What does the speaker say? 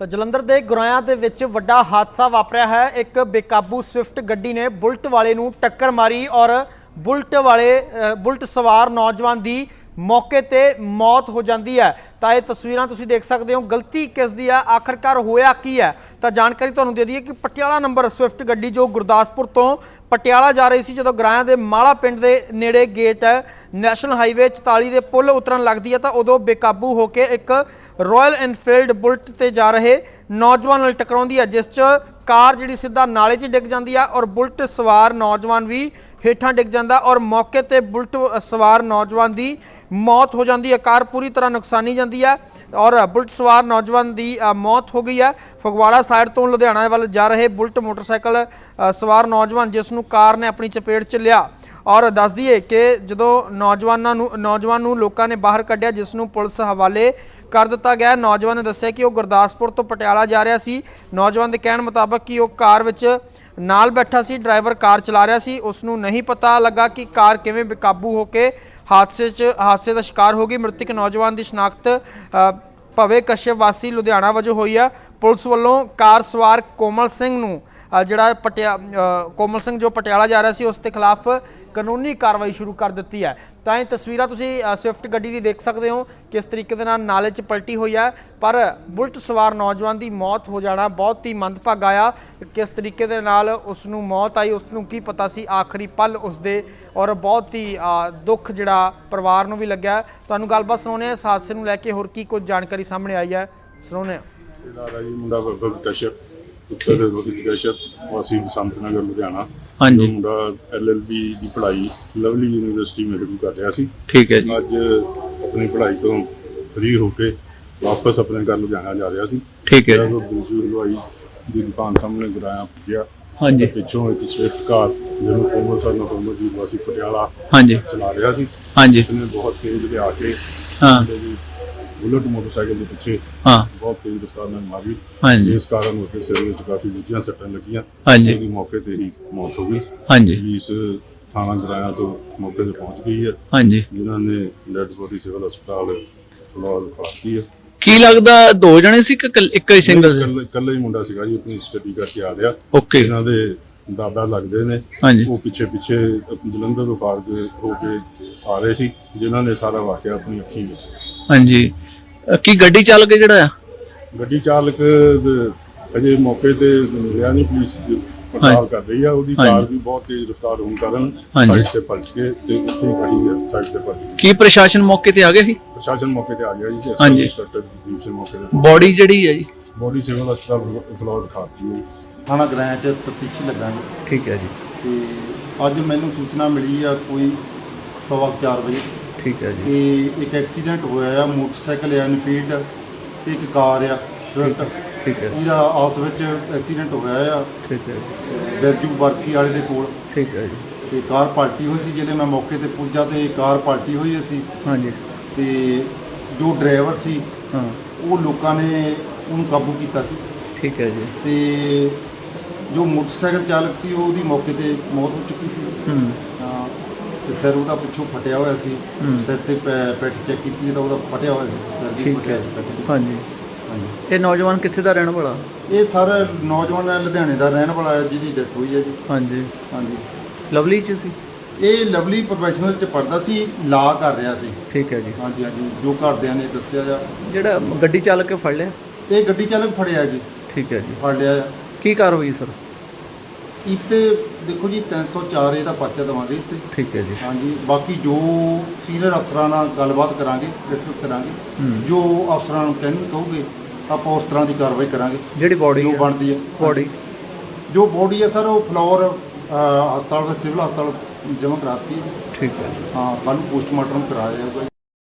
ਤਾਂ ਜਲੰਧਰ ਦੇ ਗੁਰਾਇਆਂ ਦੇ ਵਿੱਚ ਵੱਡਾ ਹਾਦਸਾ ਵਾਪਰਿਆ ਹੈ। ਇੱਕ ਬੇਕਾਬੂ ਸਵਿਫਟ ਗੱਡੀ ਨੇ ਬੁਲਟ ਵਾਲੇ ਨੂੰ ਟੱਕਰ ਮਾਰੀ ਔਰ ਬੁਲਟ ਵਾਲੇ ਬੁਲਟ ਸਵਾਰ ਨੌਜਵਾਨ ਦੀ ਮੌਕੇ ਤੇ ਮੌਤ ਹੋ ਜਾਂਦੀ ਹੈ। ਤਾਂ ਇਹ ਤਸਵੀਰਾਂ ਤੁਸੀਂ ਦੇਖ ਸਕਦੇ ਹੋ, ਗਲਤੀ ਕਿਸ ਦੀ ਹੈ ਆਖਰਕਾਰ ਹੋਇਆ ਕੀ ਹੈ? ਤਾਂ ਜਾਣਕਾਰੀ ਤੁਹਾਨੂੰ ਦੇ ਦਈਏ ਕਿ ਪਟਿਆਲਾ ਨੰਬਰ ਸਵਿਫਟ ਗੱਡੀ ਜੋ ਗੁਰਦਾਸਪੁਰ ਤੋਂ ਪਟਿਆਲਾ ਜਾ ਰਹੀ ਸੀ, ਜਦੋਂ ਗਰਾਇਆਂ ਦੇ ਮਾਲਾ ਪਿੰਡ ਦੇ ਨੇੜੇ ਗੇਟ ਹੈ, ਨੈਸ਼ਨਲ ਹਾਈਵੇ 44 ਦੇ ਪੁਲ ਉਤਰਨ ਲੱਗਦੀ ਹੈ, ਤਾਂ ਉਦੋਂ ਬੇਕਾਬੂ ਹੋ ਕੇ ਇੱਕ ਰਾਇਲ ਐਨਫੀਲਡ ਬੁਲਟ ਤੇ ਜਾ ਰਹੇ ਨੌਜਵਾਨ ਨਾਲ ਟਕਰਾਉਂਦੀ ਹੈ, ਜਿਸ 'ਚ ਕਾਰ ਜਿਹੜੀ ਸਿੱਧਾ ਨਾਲੇ 'ਚ ਡਿੱਗ ਜਾਂਦੀ ਹੈ ਔਰ ਬੁਲਟ ਸਵਾਰ ਨੌਜਵਾਨ ਵੀ ਹੇਠਾਂ ਡਿੱਗ ਜਾਂਦਾ ਔਰ ਮੌਕੇ ਤੇ ਬੁਲਟ ਸਵਾਰ ਨੌਜਵਾਨ ਦੀ ਮੌਤ ਹੋ ਜਾਂਦੀ ਹੈ। ਕਾਰ ਪੂਰੀ ਤਰ੍ਹਾਂ ਨੁਕਸਾਨੀ ਜਾਂਦੀ ਹੈ ਔਰ ਬੁਲਟ ਸਵਾਰ ਨੌਜਵਾਨ ਦੀ ਮੌਤ ਹੋ ਗਈ ਹੈ ਫਗਵਾੜਾ ਸਾਈਡ ਤੋਂ ਲੁਧਿਆਣਾ ਵੱਲ ਜਾ ਰਹੇ ਬੁਲਟ ਮੋਟਰਸਾਈਕਲ ਸਵਾਰ ਨੌਜਵਾਨ ਜਿਸ ਨੂੰ ਕਾਰ ਨੇ ਆਪਣੀ ਚਪੇਟ 'ਚ ਲਿਆ ਔਰ ਦੱਸ ਦਈਏ ਕਿ ਜਦੋਂ ਨੌਜਵਾਨਾਂ ਨੂੰ, ਨੌਜਵਾਨ ਨੂੰ ਲੋਕਾਂ ਨੇ ਬਾਹਰ ਕੱਢਿਆ, ਜਿਸ ਨੂੰ ਪੁਲਿਸ ਹਵਾਲੇ ਕਰ ਦਿੱਤਾ ਗਿਆ, ਨੌਜਵਾਨ ਨੇ ਦੱਸਿਆ ਕਿ ਉਹ ਗੁਰਦਾਸਪੁਰ ਤੋਂ ਪਟਿਆਲਾ ਜਾ ਰਿਹਾ ਸੀ। ਨੌਜਵਾਨ ਦੇ ਕਹਿਣ ਮੁਤਾਬਕ ਕਿ ਉਹ ਕਾਰ ਵਿੱਚ ਨਾਲ ਬੈਠਾ ਸੀ ਡਰਾਈਵਰ ਕਾਰ ਚਲਾ ਰਿਹਾ ਸੀ ਉਸ ਨੂੰ ਨਹੀਂ ਪਤਾ ਲੱਗਾ ਕਿ ਕਾਰ ਕਿਵੇਂ ਬੇਕਾਬੂ ਹੋ ਕੇ ਹਾਦਸੇ 'ਚ ਹਾਦਸੇ ਦਾ ਸ਼ਿਕਾਰ ਹੋ ਗਈ। ਮ੍ਰਿਤਕ ਨੌਜਵਾਨ ਦੀ ਸ਼ਨਾਖਤ ਭਵੇ ਕਸ਼ਯਪ ਵਾਸੀ ਲੁਧਿਆਣਾ ਵਜੋਂ ਹੋਈ ਆ। ਪੁਲਿਸ ਵੱਲੋਂ ਕਾਰ ਸਵਾਰ ਕੋਮਲ ਸਿੰਘ ਨੂੰ ਜਿਹੜਾ ਪਟਿਆ ਅ, ਕੋਮਲ ਸਿੰਘ ਜੋ ਪਟਿਆਲਾ ਜਾ ਰਿਹਾ ਸੀ ਉਸ ਦੇ ਖਿਲਾਫ ਕਾਨੂੰਨੀ ਕਾਰਵਾਈ ਸ਼ੁਰੂ ਕਰ ਦਿੱਤੀ ਹੈ। ਤਾਂ ਇਹ ਤਸਵੀਰਾਂ ਤੁਸੀਂ ਸਵਿਫਟ ਗੱਡੀ ਦੀ ਦੇਖ ਸਕਦੇ ਹੋ ਕਿਸ ਤਰੀਕੇ ਦੇ ਨਾਲ ਨਾਲੇ 'ਚ ਪਲਟੀ ਹੋਈ ਹੈ। ਪਰ ਬੁਲਟ ਸਵਾਰ ਨੌਜਵਾਨ ਦੀ ਮੌਤ ਹੋ ਜਾਣਾ ਬਹੁਤ ਹੀ ਮੰਦਭਾਗਾ ਆ। ਕਿਸ ਤਰੀਕੇ ਦੇ ਨਾਲ ਉਸ ਨੂੰ ਮੌਤ ਆਈ ਉਸ ਨੂੰ ਕੀ ਪਤਾ ਸੀ? ਆਖਰੀ ਪਲ ਉਸ ਦੇ ਔਰ ਬਹੁਤ ਹੀ ਦੁੱਖ ਜਿਹੜਾ ਪਰਿਵਾਰ ਨੂੰ ਵੀ ਲੱਗਿਆ। ਤੁਹਾਨੂੰ ਗੱਲਬਾਤ ਸੁਣਾਉਂਦੇ ਹਾਂ। ਇਸ ਹਾਦਸੇ ਨੂੰ ਲੈ ਕੇ ਹੋਰ ਕੀ ਕੁਝ ਜਾਣਕਾਰੀ ਸਾਹਮਣੇ ਆਈ ਹੈ। ਸੁਣਾਉਂਦੇ ਹਾਂ। ਇਹਦਾ ਰਾਜੀ ਮੁੰਡਾ ਕਸ਼ਪ ਉੱਤਰ ਰੋਹਿਤ ਕਸ਼ਪ ਵਾਸੀ ਬਸੰਤ ਨਗਰ, ਲੁਧਿਆਣਾ। ਹਾਂਜੀ। ਮੁੰਡਾ ਐਲਐਲਬੀ ਦੀ ਪੜ੍ਹਾਈ ਲਵਲੀ ਯੂਨੀਵਰਸਿਟੀ ਮੇਰੇ ਕੋਲ ਕਰ ਰਿਹਾ ਸੀ। ਠੀਕ ਹੈ ਜੀ। ਅੱਜ ਆਪਣੀ ਪੜ੍ਹਾਈ ਤੋਂ ਫ੍ਰੀ ਹੋ ਕੇ ਵਾਪਸ ਆਪਣੇ ਘਰ ਲੁਧਿਆਣਾ ਜਾ ਰਿਹਾ ਸੀ। ਠੀਕ ਹੈ ਜੀ। ਜਦੋਂ ਦੂਜੀ ਹਲਵਾਈ ਦੀ ਦੁਕਾਨ ਸਾਹਮਣੇ ਗਰਾਇਆ ਪੁੱਜਿਆ ਹਾਂਜੀ। ਪਿੱਛੋਂ ਇੱਕ ਸਵਿਫਟ ਕਾਰ ਜਿਹਨੂੰ ਕੋਮਲ ਸਰ ਨੂੰ ਜੀ ਵਾਸੀ ਪਟਿਆਲਾ ਹਾਂਜੀ। ਚਲਾ ਰਿਹਾ ਸੀ। ਹਾਂਜੀ। ਇਸਨੇ ਬਹੁਤ ਤੇਜ਼ ਲਿਆ ਕੇ ਹਾਂ। ਮੁੰਡੇ ਦੀ ਬੁਲਟ ਮੋਟਰਸਾਈਕਲ ਦੇ ਪਿੱਛੇ ਹਾਂ। ਬਹੁਤ ਤੇਜ਼ ਰਫ਼ਤਾਰ ਨਾਲ ਮਾਰੀ। ਹਾਂਜੀ। ਇਸ ਕਾਰਨ ਉਸਦੇ ਸਿਰ ਵਿੱਚ ਕਾਫੀ ਗੁੱਝੀਆਂ ਸੱਟਾਂ ਲੱਗੀਆਂ। ਹਾਂਜੀ। ਉਹਦੀ ਮੌਕੇ ਤੇ ਹੀ ਮੌਤ ਹੋ ਗਈ। ਹਾਂਜੀ। ਪੁਲਿਸ ਥਾਣਾ ਗਰਾਇਆ ਤੋਂ ਮੌਕੇ ਤੇ ਪਹੁੰਚ ਗਈ ਹੈ। ਹਾਂਜੀ। ਜਿਨ੍ਹਾਂ ਨੇ ਡੈਡ ਬੋਡੀ ਸਿਵਲ ਹਸਪਤਾਲ ਫਲੋਰ ਪਾਤੀ ਹੈ। ਕੀ ਲੱਗਦਾ ਦੋ ਜਣੇ ਸੀ ਕਿ ਇਕੱਲ- ਇੱਕ ਹੀ ਸਿੰਗਲ ਸੀ? ਇਕੱਲਾ ਇਕੱਲਾ ਹੀ ਮੁੰਡਾ ਸੀਗਾ ਜੀ ਆਪਣੀ ਸਟੱਡੀ ਕਰਕੇ ਆ ਰਿਹਾ। ਓਕੇ ਇਹਨਾਂ ਦੇ ਦਾਦਾ ਲੱਗਦੇ ਨੇ। ਹਾਂਜੀ। ਉਹ ਪਿੱਛੇ ਪਿੱਛੇ ਜਲੰਧਰ ਤੋਂ ਕੇ ਹੋ ਕੇ ਆ ਰਹੇ ਸੀ ਜਿਨ੍ਹਾਂ ਨੇ ਸਾਰਾ ਵਾਕਿਆ ਆਪਣੀ ਅੱਖੀਂ ਵੇਖਿਆ ਹਾਂਜੀ। ਅ, ਕੀ ਗੱਡੀ ਚੱਲ ਕੇ ਜਿਹੜਾ ਆ? ਗੱਡੀ ਚਾਲਕ ਦੇ ਅਜੇ ਮੌਕੇ ਤੇ ਮਿਲਿਆ ਨਹੀਂ ਪੁਲਿਸ ਪੜਤਾਲ ਕਰ ਰਹੀ ਆ ਉਹਦੀ ਹਾਂਜੀ। ਕਾਰ ਵੀ ਬਹੁਤ ਤੇਜ਼ ਰਫ਼ਤਾਰ ਹੋਣ ਕਾਰਨ ਹਾਂਜੀ। ਸਾਈਡ ਤੇ ਪਲਟ ਕੇ ਤੇ ਉੱਥੇ ਹੀ ਖੜੀ ਹੈ ਸਾਈਡ ਤੇ ਪਲਟ ਗਈ ਕੀ ਪ੍ਰਸ਼ਾਸਨ ਮੌਕੇ ਤੇ ਆ ਗਿਆ ਸੀ? ਪ੍ਰਸ਼ਾਸਨ ਮੌਕੇ ਤੇ ਆ ਗਿਆ ਜੀ ਹਾਂਜੀ। ਇੰਸਪੈਕਟਰ ਦੀਪ ਸਿੰਘ ਮੌਕੇ ਤੇ ਬੋਡੀ ਜਿਹੜੀ ਹੈ ਜੀ? ਬੋਡੀ ਸਿਵਲ ਹਸਪਤਾਲ ਫਲੋਰ ਦਿਖਾਤੀ ਹੈ। ਥਾਣਾ ਗ੍ਰਾਂ ਚ ਤਫਤੀਸ਼ੀ ਲੱਗਾਂਗੇ। ਠੀਕ ਹੈ ਜੀ। ਤੇ ਅੱਜ ਮੈਨੂੰ ਸੂਚਨਾ ਮਿਲੀ ਆ ਕੋਈ ਸਵਾ ਕੁ ਚਾਰ ਵਜੇ। ਠੀਕ ਹੈ ਕਿ ਇੱਕ ਐਕਸੀਡੈਂਟ ਹੋਇਆ ਆ ਮੋਟਰਸਾਈਕਲ ਆ ਇਨਫੀਲਡ ਤੇ ਇੱਕ ਕਾਰ ਆ ਸਵਿਫਟ। ਠੀਕ ਹੈ ਇਹਦਾ ਆਪਸ ਵਿੱਚ ਐਕਸੀਡੈਂਟ ਹੋਇਆ ਆ। ਠੀਕ ਹੈ ਜੀ। ਬਿਰਜੂ ਬਰਫੀ ਵਾਲੇ ਦੇ ਕੋਲ। ਠੀਕ ਹੈ ਜੀ। ਤੇ ਕਾਰ ਪਲਟੀ ਹੋਈ ਸੀ ਜਿਹੜੇ ਮੈਂ ਮੌਕੇ ਤੇ ਪੁੱਜਾ ਤੇ ਕਾਰ ਪਲਟੀ ਹੋਈ ਸੀ। ਹਾਂਜੀ। ਤੇ ਜੋ ਡਰਾਈਵਰ ਸੀ ਹਾਂ। ਉਹ ਲੋਕਾਂ ਨੇ ਉਹਨੂੰ ਕਾਬੂ ਕੀਤਾ ਸੀ। ਠੀਕ ਹੈ ਜੀ। ਤੇ ਜੋ ਮੋਟਰਸਾਈਕਲ ਚਾਲਕ ਸੀ ਉਹਦੀ ਮੌਕੇ ਤੇ ਮੌਤ ਹੋ ਚੁੱਕੀ ਸੀ। ਹਾਂ, ਤੇ ਸਿਰ ਉਹਦਾ ਪਿੱਛੋਂ ਫਟਿਆ ਹੋਇਆ ਸੀ। ਹੂੰ। ਸਿਰ ਤੇ ਪੈ- ਪਿੱਠ ਚੈੱਕ ਕੀਤੀ ਤਾਂ ਉਹਦਾ ਫਟਿਆ ਹੋਇਆ ਸੀ। ਸਿਰ ਦੀ ਠੀਕ ਫਟਿਆ ਹੈ। ਪਿੱਠ। ਹਾਂਜੀ। ਹਾਂਜੀ। ਇਹ ਨੌਜਵਾਨ ਕਿੱਥੇ ਦਾ ਰਹਿਣ ਵਾਲਾ? ਇਹ ਸਰ ਨੌਜਵਾਨ ਹੈ, ਲੁਧਿਆਣੇ ਦਾ ਰਹਿਣ ਵਾਲਾ ਹੈ ਜਿਹਦੀ ਡੈਥ ਹੋਈ ਹੈ ਜੀ। ਹਾਂਜੀ। ਹਾਂਜੀ। ਲਵਲੀ ਚ ਸੀ? ਇਹ ਲਵਲੀ ਪ੍ਰੋਫੈਸ਼ਨਲ ਚ ਪੜਦਾ ਸੀ ਲਾ ਕਰ ਰਿਹਾ ਸੀ। ਠੀਕ ਹੈ ਜੀ। ਹਾਂਜੀ ਹਾਂਜੀ। ਜੋ ਘਰਦਿਆਂ ਨੇ ਦੱਸਿਆ ਜਾ ਜਿਹੜਾ ਗੱਡੀ ਚੱਲ ਕੇ ਫੜ ਲਿਆ? ਇਹ ਗੱਡੀ ਚਾਲਕ ਫੜਿਆ ਜੀ। ਠੀਕ ਹੈ ਜੀ। ਫੜ ਲਿਆ ਕੀ ਕਾਰਵਾਈ ਸਰ? ਇੱਥੇ ਦੇਖੋ ਜੀ 304 ਇਹਦਾ ਪਰਚਾ ਦੇਵਾਂਗੇ ਇੱਥੇ। ਠੀਕ ਹੈ ਜੀ। ਹਾਂਜੀ ਬਾਕੀ ਜੋ ਸੀਨੀਅਰ ਅਫਸਰਾਂ ਨਾਲ ਗੱਲਬਾਤ ਕਰਾਂਗੇ ਡਿਸਕਸ ਕਰਾਂਗੇ। ਜੋ ਅਫਸਰਾਂ ਨੂੰ ਕਹਿਣ ਕਹੋਗੇ ਆਪਾਂ ਉਸ ਤਰ੍ਹਾਂ ਦੀ ਕਾਰਵਾਈ ਕਰਾਂਗੇ। ਜਿਹੜੀ ਬੋਡੀ ਜੋ ਬਣਦੀ ਹੈ ਬੋਡੀ ਜੋ ਬੋਡੀ ਹੈ ਸਰ ਉਹ ਫਲੋਰ ਹਸਪਤਾਲ ਵਿੱਚ ਸਿਵਲ ਹਸਪਤਾਲ ਜਮ੍ਹਾਂ ਕਰਾਤੀ ਹੈ ਠੀਕ ਹੈ। ਹਾਂ ਕੱਲ ਨੂੰ ਪੋਸਟਮਾਰਟਮ ਕਰਾਇਆ ਜਾਊਗਾ।